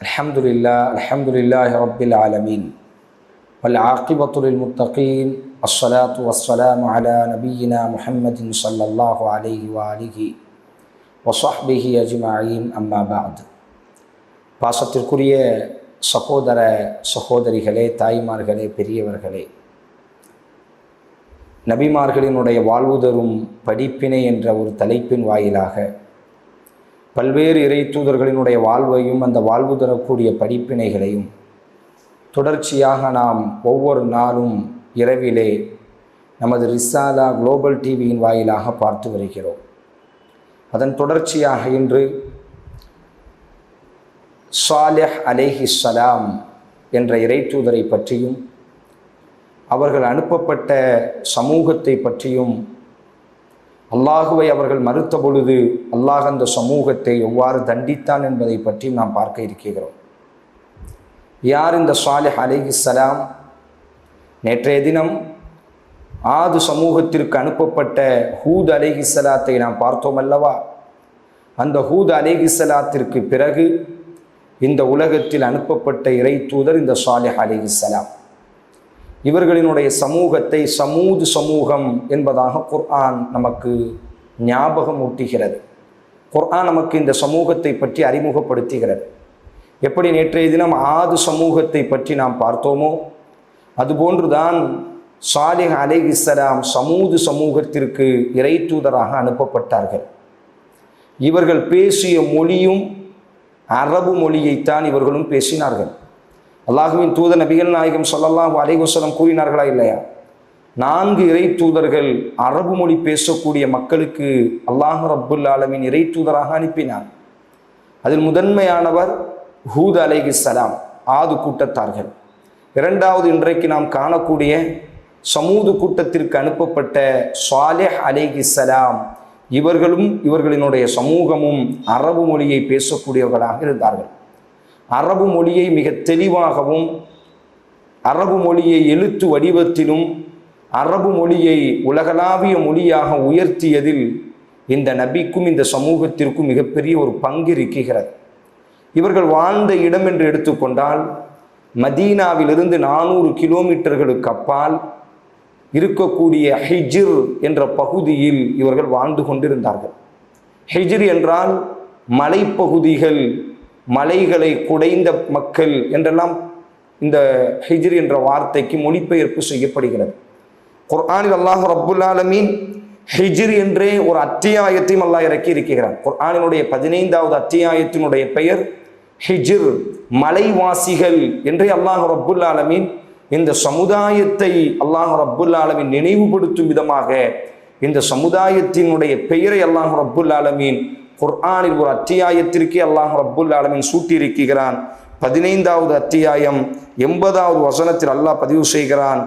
الحمد لله الحمد لله رب العالمين والعاقبة للمتقين الصلاة والسلام على نبينا محمد صلى الله عليه وآله وصحبه أجمعين أما بعد பாசத்திற்குரிய சகோதர சகோதரிகளே தாய்மார்களே பெரியவர்களே நபிமார்களினுடைய வாழ்வு தரும் படிப்பினை என்ற ஒரு தலைப்பின் வாயிலாக பல்வேறு இறை தூதர்களினுடைய வாழ்வையும் அந்த வாழ்வு தரக்கூடிய படிப்பினைகளையும் தொடர்ச்சியாக நாம் ஒவ்வொரு நாளும் இரவிலே நமது ரிசாலா குளோபல் டிவியின் வாயிலாக பார்த்து வருகிறோம். அதன் தொடர்ச்சியாக இன்று சாலிஹ் அலேஹிஸ்ஸலாம் என்ற இறை தூதரை பற்றியும் அவர்கள் அனுப்பப்பட்ட சமூகத்தை பற்றியும் அல்லாஹுவை அவர்கள் மறுத்த பொழுது அல்லாஹ் அந்த சமூகத்தை எவ்வாறு தண்டித்தான் என்பதை பற்றி நாம் பார்க்க இருக்கிறோம். யார் இந்த சாலிஹ் அலிஹிஸ்ஸலாம் நேற்றைய தினம் ஆது சமூகத்திற்கு அனுப்பப்பட்ட ஹூத் அலிஹிஸ்ஸலாத்தை நாம் பார்த்தோம் அல்லவா? அந்த ஹூத் அலிஹிஸ்ஸலாத்திற்கு பிறகு இந்த உலகத்தில் அனுப்பப்பட்ட இறை தூதர் இந்த சாலிஹ் அலிஹிஸ்ஸலாம் இவர்களினுடைய சமூகத்தை சமூது சமூகம் என்பதாக குர்ஆன் நமக்கு ஞாபகம் ஊட்டுகிறது குர்ஆன் நமக்கு இந்த சமூகத்தை பற்றி அறிமுகப்படுத்துகிறது. எப்படி நேற்றைய தினம் ஆது சமூகத்தை பற்றி நாம் பார்த்தோமோ அதுபோன்றுதான் சாலிஹ் அலை இஸ்லாம் சமூது சமூகத்திற்கு இறை தூதராக அனுப்பப்பட்டார்கள். இவர்கள் பேசிய மொழியும் அரபு மொழியைத்தான் இவர்களும் பேசினார்கள். அல்லாஹுவின் தூத நபிகள் நாயகம் சொல்லலாம் அலைகுசலம் கூறினார்களா இல்லையா? நான்கு இறை தூதர்கள் அரபு மொழி பேசக்கூடிய மக்களுக்கு அல்லாஹ் ரப்புல் ஆலமின் இறை தூதராக அனுப்பினார் அதில் முதன்மையானவர் ஹூத் அலைஹி சலாம் ஆது கூட்டத்தார்கள். இரண்டாவது இன்றைக்கு நாம் காணக்கூடிய சமூது கூட்டத்திற்கு அனுப்பப்பட்ட சாலிஹ் அலைஹி சலாம் இவர்களும் இவர்களினுடைய சமூகமும் அரபு மொழியை பேசக்கூடியவர்களாக இருந்தார்கள். அரபு மொழியை மிக தெளிவாகவும் அரபு மொழியை எழுத்து வடிவத்திலும் அரபு மொழியை உலகளாவிய மொழியாக உயர்த்தியதில் இந்த நபிக்கும் இந்த சமூகத்திற்கும் மிகப்பெரிய ஒரு பங்கு இருக்கிறது இவர்கள் வாழ்ந்த இடம் என்று எடுத்துக்கொண்டால் மதீனாவிலிருந்து நானூறு கிலோமீட்டர்களுக்கு அப்பால் இருக்கக்கூடிய ஹிஜிர் என்ற பகுதியில் இவர்கள் வாழ்ந்து கொண்டிருந்தார்கள். ஹிஜிர் என்றால் மலைப்பகுதிகள் மலைகளை குடைந்த மக்கள் என்றெல்லாம் இந்த ஹிஜ்ரி என்ற வார்த்தைக்கு மொழிபெயர்ப்பு செய்யப்படுகிறது. குர்ஆனில் அல்லாஹ் ரப்புல் ஆலமீன் ஹிஜ்ர் என்றே ஒரு அத்தியாயத்தையும் அல்லாஹ் இறக்கி இருக்கிறார் குர்ஆனினுடைய பதினைந்தாவது அத்தியாயத்தினுடைய பெயர் ஹிஜ்ர். மலைவாசிகள் என்றே அல்லாஹ் ரப்புல் ஆலமீன் இந்த சமுதாயத்தை அல்லாஹ் ரப்புல் ஆலமீன் நினைவுபடுத்தும் விதமாக இந்த சமுதாயத்தினுடைய பெயரை அல்லாஹ் ரப்புல் ஆலமீன் குர்ஆனில் ஒரு அத்தியாயத்திற்கே அல்லாஹ் ரப்புல் ஆலமின் சூட்டியிருக்கிறான். பதினைந்தாவது அத்தியாயம் எண்பதாவது வசனத்தில் அல்லாஹ் பதிவு செய்கிறான்.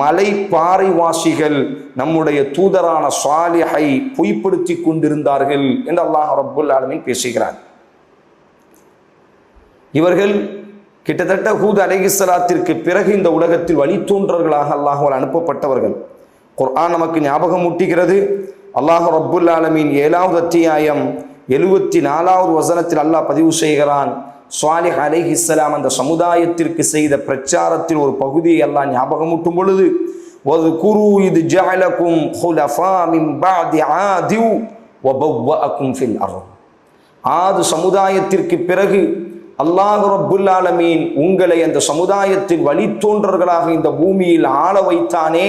மலை பாறைவாசிகள் நம்முடைய தூதரான சாலிஹை பொய்ப்படுத்தி கொண்டிருந்தார்கள் என்று அல்லாஹ் ரப்புல் ஆலமின் பேசுகிறான். இவர்கள் கிட்டத்தட்ட ஹூத் அலைகிஸ்லாத்திற்கு பிறகு இந்த உலகத்தில் வழித்தோன்றர்களாக அல்லாஹால் அனுப்பப்பட்டவர்கள். குர்ஆன் நமக்கு ஞாபகம் ஊட்டுகிறது. அல்லாஹ் ரப்புல் ஆலமின் ஏழாவது அத்தியாயம் எழுபத்தி நாலாவது வசனத்தில் அல்லாஹ் பதிவு செய்கிறான். சுவாலிஹ் அலிஹ் இஸ்லாம் அந்த சமுதாயத்திற்கு செய்த பிரச்சாரத்தில் ஒரு பகுதியை எல்லாம் ஞாபகமூட்டும் பொழுது ஒரு குரு இது ஜாலக்கும் ஹுலஃபா ஆதி ஆது சமுதாயத்திற்கு பிறகு அல்லாஹ் ரபுல் ஆலமீன் உங்களை அந்த சமுதாயத்தில் வழித்தோன்றர்களாக இந்த பூமியில் ஆள வைத்தானே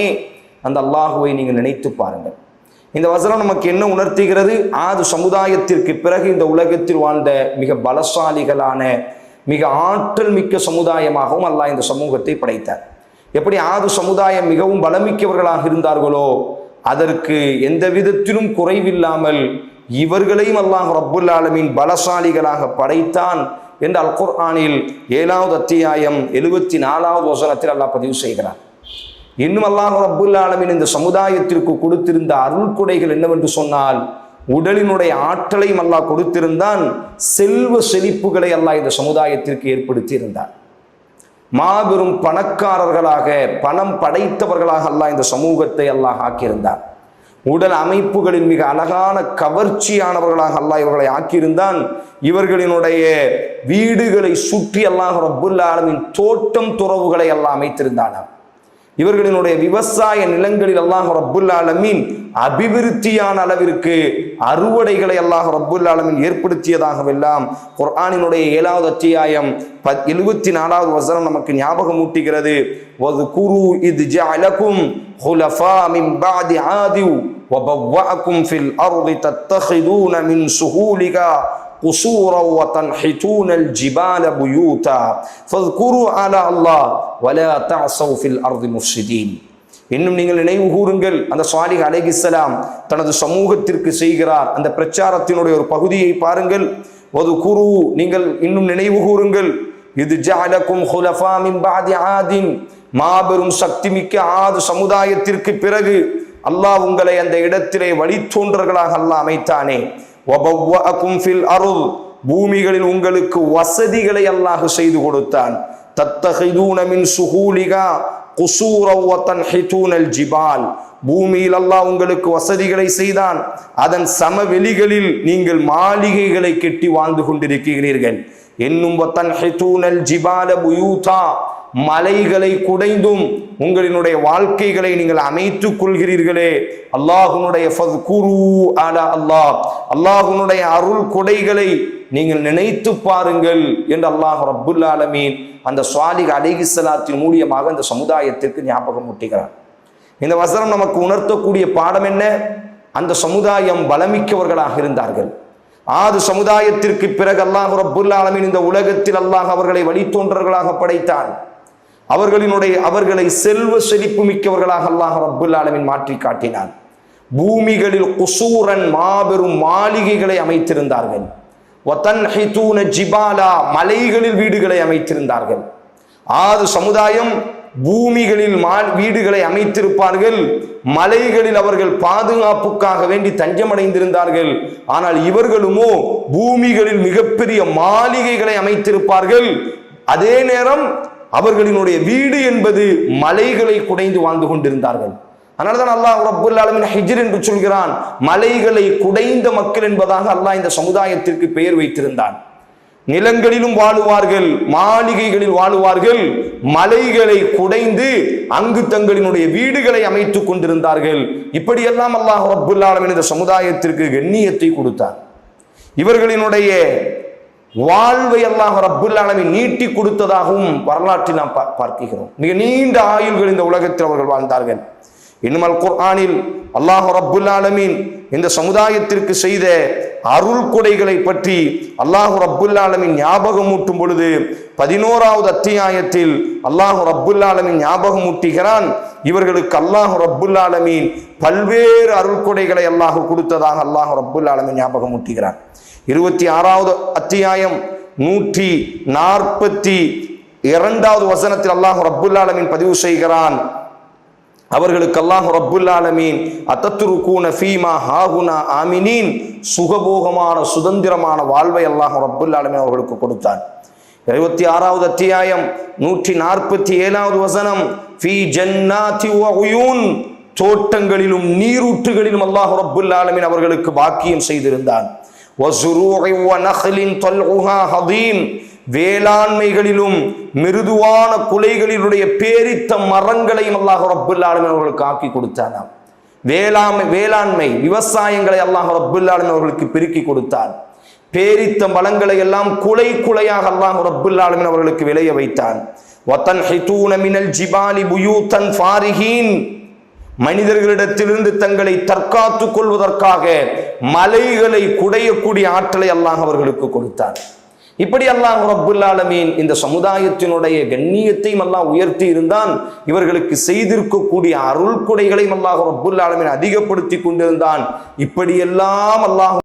அந்த அல்லாஹுவை நீங்கள் நினைத்து பாருங்கள். இந்த வசனம் நமக்கு என்ன உணர்த்துகிறது? ஆது சமுதாயத்திற்கு பிறகு இந்த உலகத்தில் வாழ்ந்த மிக பலசாலிகளான மிக ஆற்றல் மிக்க சமுதாயமாகவும் அல்லாஹ் இந்த சமூகத்தை படைத்தார். எப்படி ஆது சமுதாயம் மிகவும் பலமிக்கவர்களாக இருந்தார்களோ அதற்கு எந்த விதத்திலும் குறைவில்லாமல் இவர்களையும் அல்லாஹ் ரப்புல் ஆலமின் பலசாலிகளாக படைத்தான் என்று அல் ஏழாவது அத்தியாயம் எழுபத்தி நாலாவது வசனத்தில் அல்லாஹ் பதிவு செய்கிறார் இன்னும் அல்லாஹ் ரப்புல் ஆலமின் இந்த சமுதாயத்திற்கு கொடுத்திருந்த அருள் கொடைகள் என்னவென்று சொன்னால் உடலினுடைய ஆற்றலையும் அல்லாஹ் கொடுத்திருந்தான் செல்வ செழிப்புகளை அல்லாஹ் இந்த சமுதாயத்திற்கு ஏற்படுத்தி இருந்தார் மாபெரும் பணக்காரர்களாக பணம் படைத்தவர்களாக அல்லாஹ் இந்த சமூகத்தை அல்லாஹ் ஆக்கியிருந்தார் உடல் அமைப்புகளின் மிக அழகான கவர்ச்சியானவர்களாக அல்லாஹ் இவர்களை ஆக்கியிருந்தான். இவர்களினுடைய வீடுகளை சுற்றி அல்லாஹ் ரபுல்லாலமின் தோட்டம் துறவுகளை எல்லாம் அமைத்திருந்தானாம். இவர்களினுடைய விவசாய நிலங்களில் அல்லாஹ் ரப்புல் ஆலமீன் அபிவிருத்தியான அளவிற்கு அறுவடைகளை அல்லாஹ் ரப்புல் ஆலமீன் ஏற்படுத்தியதாகவெல்லாம் குர்ஆனினுடைய ஏழாவது அத்தியாயம் பத் எழுபத்தி நாலாவது வசனம் நமக்கு ஞாபகம் ஊட்டுகிறது ஒரு குரு இது ஜஅலகும் ஹுலஃபா மின் பாதி ஆதி وبوأكم في الأرض تتخذون من سهولها قصورا وتنحتون الجبال بيوتا فاذكروا على الله ولا تعصوا في الأرض مفسدين இன்னும் நீங்கள் நினைவு கூறுங்கள் அந்த சுவாலிக் அலைகிஸ்லாம் தனது சமூகத்திற்கு செய்கிறார் அந்த பிரச்சாரத்தினுடைய ஒரு பகுதியை பாருங்கள் ஒரு குரு நீங்கள் இன்னும் நினைவு கூறுங்கள் இது ஜாலக்கும் ஹுலஃபா மின் பாதி ஆதின் மாபெரும் சக்தி மிக்க ஆது சமுதாயத்திற்கு பிறகு அல்லாஹ் உங்களை அந்த இடத்திலே வழித்தோன்றர்களாக அல்லாஹ் அமைத்தானே அருள் பூமிகளில் உங்களுக்கு வசதிகளை அல்லாஹ் செய்து கொடுத்தான் தத்தகைதூனமின் சுகூலிகா குசூரவத்தன் ஜிபால் பூமியில் அல்லாஹ் உங்களுக்கு வசதிகளை செய்தான் அதன் சமவெளிகளில் நீங்கள் மாளிகைகளை கெட்டி வாழ்ந்து கொண்டிருக்கிறீர்கள் என்னும் ஜிபால புயூதா மலைகளை குடைந்தும் உங்களினுடைய வாழ்க்கைகளை நீங்கள் அமைத்துக் கொள்கிறீர்களே. அல்லாஹுனுடைய அலா அல்லாஹ். அல்லாஹுனுடைய அருள் குடைகளை நீங்கள் நினைத்து பாருங்கள் என்று அல்லாஹ் ரப்புல் ஆலமீன் அந்த சுவாலிக அலிகிஸ்லாத்தின் மூலியமாக அந்த சமுதாயத்திற்கு ஞாபகம் முட்டுகிறார் இந்த வசனம் நமக்கு உணர்த்தக்கூடிய பாடம் என்ன? அந்த சமுதாயம் பலமிக்கவர்களாக இருந்தார்கள். ஆது சமுதாயத்திற்கு பிறகு அல்லாஹ் ரப்புல் ஆலமீன் இந்த உலகத்தில் அல்லாஹ் அவர்களை வழித்தோன்றர்களாக படைத்தான். அவர்களினுடைய அவர்களை செல்வ செழிப்பு மிக்கவர்களாக அல்லாஹ் ரப்புல் ஆலமின் மாற்றி காட்டினான். பூமிகளில் குசூரன் மாபெரும் மாளிகைகளை அமைத்திருந்தார்கள். வதன்ஹிதூன ஜிபாலா மலைகளில் வீடுகளை அமைத்திருந்தார்கள். ஆறு சமுதாயம் பூமிகளில் மா வீடுகளை அமைத்திருப்பார்கள். மலைகளில் அவர்கள் பாதுகாப்புக்காக வேண்டி தஞ்சமடைந்திருந்தார்கள். ஆனால் இவர்களுமோ பூமிகளில் மிகப்பெரிய மாளிகைகளை அமைத்திருப்பார்கள். அதே நேரம் அவர்களினுடைய வீடு என்பது மலைகளை குடைந்து வாழ்ந்து கொண்டிருந்தார்கள். அதனால்தான் அல்லாஹ் ரப்புல் ஆலமின் ஹிஜ்ர் என்று சொல்கிறான் மலைகளை குடைந்த மக்கள் என்பதாக அல்லாஹ் இந்த சமுதாயத்திற்கு பெயர் வைத்திருந்தான். நிலங்களிலும் வாழுவார்கள் மாளிகைகளில் வாழுவார்கள் மலைகளை குடைந்து அங்கு தங்களினுடைய வீடுகளை அமைத்துக் கொண்டிருந்தார்கள். இப்படியெல்லாம் அல்லாஹ் ரப்புல் ஆலமின் இந்த சமுதாயத்திற்கு கண்ணியத்தை கொடுத்தார் இவர்களினுடைய வாழ்வை அல்லாஹ் ரப்புல் ஆலமின் நீட்டி கொடுத்ததாகவும் வரலாற்றில் நாம் பார்க்கிறோம். மிக நீண்ட ஆயுள்கள் இந்த உலகத்தில் அவர்கள் வாழ்ந்தார்கள். இன்னும் அல் குர்ஆனில் அல்லாஹ் ரப்புல் ஆலமீன் இந்த சமுதாயத்திற்கு செய்த அருள் கொடைகளை பற்றி அல்லாஹு ரப்புல் ஞாபகமூட்டும் ஞாபகம் ஊட்டும் பொழுது பதினோராவது அத்தியாயத்தில் அல்லாஹு ரப்புல் ஞாபகம் ஊட்டுகிறான் இவர்களுக்கு அல்லாஹு ரப்புல் பல்வேறு அருள் கொடைகளை அல்லாஹ் கொடுத்ததாக அல்லாஹு ரப்புல் ஆலமீன் ஞாபகம் ஊட்டுகிறான் இருபத்தி ஆறாவது அத்தியாயம் நூற்றி நாற்பத்தி இரண்டாவது வசனத்தில் அல்லாஹு ரப்புல் பதிவு செய்கிறான். அவர்களுக்கு அல்லாஹ் ஆலமீன் அத்தத்துருக்கூன ஃபீமா ஹாகுனா ஆமினீன்? சுகபோகமான சுதந்திரமான வாழ்வை அல்லாஹ் ரப்புல் ஆலமீன் அவர்களுக்கு கொடுத்தான். எழுபத்தி ஆறாவது அத்தியாயம் நூற்றி நாற்பத்தி ஏழாவது வசனம் ஃபீ ஜன்னாதி உயூன். தோட்டங்களிலும் நீரூற்றுகளிலும் அல்லாஹ் ரப்புல் ஆலமீன் அவர்களுக்கு பாக்கியம் செய்திருந்தான். வேளாண்மைகளிலும் மிருதுவான குலைகளினுடைய பேரித்த மரங்களையும் அல்லாஹ் ரபுல்லாலுமே அவர்களுக்கு ஆக்கி கொடுத்தான் வேளாண்மை வேளாண்மை விவசாயங்களை அல்லாஹ் ரபுல்லாலுமே அவர்களுக்கு பெருக்கி கொடுத்தான். பேரித்த மலங்களை எல்லாம் குலை குலையாக அல்லாஹ் ரபுல்லாலுமே அவர்களுக்கு விளைய வைத்தான். வத்தன் ஹிதூன மினல் ஜிபாலி புயூத்தன் ஃபாரிஹீன். மனிதர்களிடத்திலிருந்து தங்களை தற்காத்துக் கொள்வதற்காக மலைகளை குடையக்கூடிய ஆற்றலை அல்லாஹ் அவர்களுக்கு கொடுத்தார் இப்படி அல்லாஹ் ரப்புல் ஆலமீன் இந்த சமுதாயத்தினுடைய கண்ணியத்தையும் அல்லாஹ் உயர்த்தி இருந்தான். இவர்களுக்கு செய்திருக்கக்கூடிய அருள் கொடைகளையும் அல்லாஹ் ரப்புல் ஆலமீன் அதிகப்படுத்தி கொண்டிருந்தான். இப்படியெல்லாம் அல்லாஹ்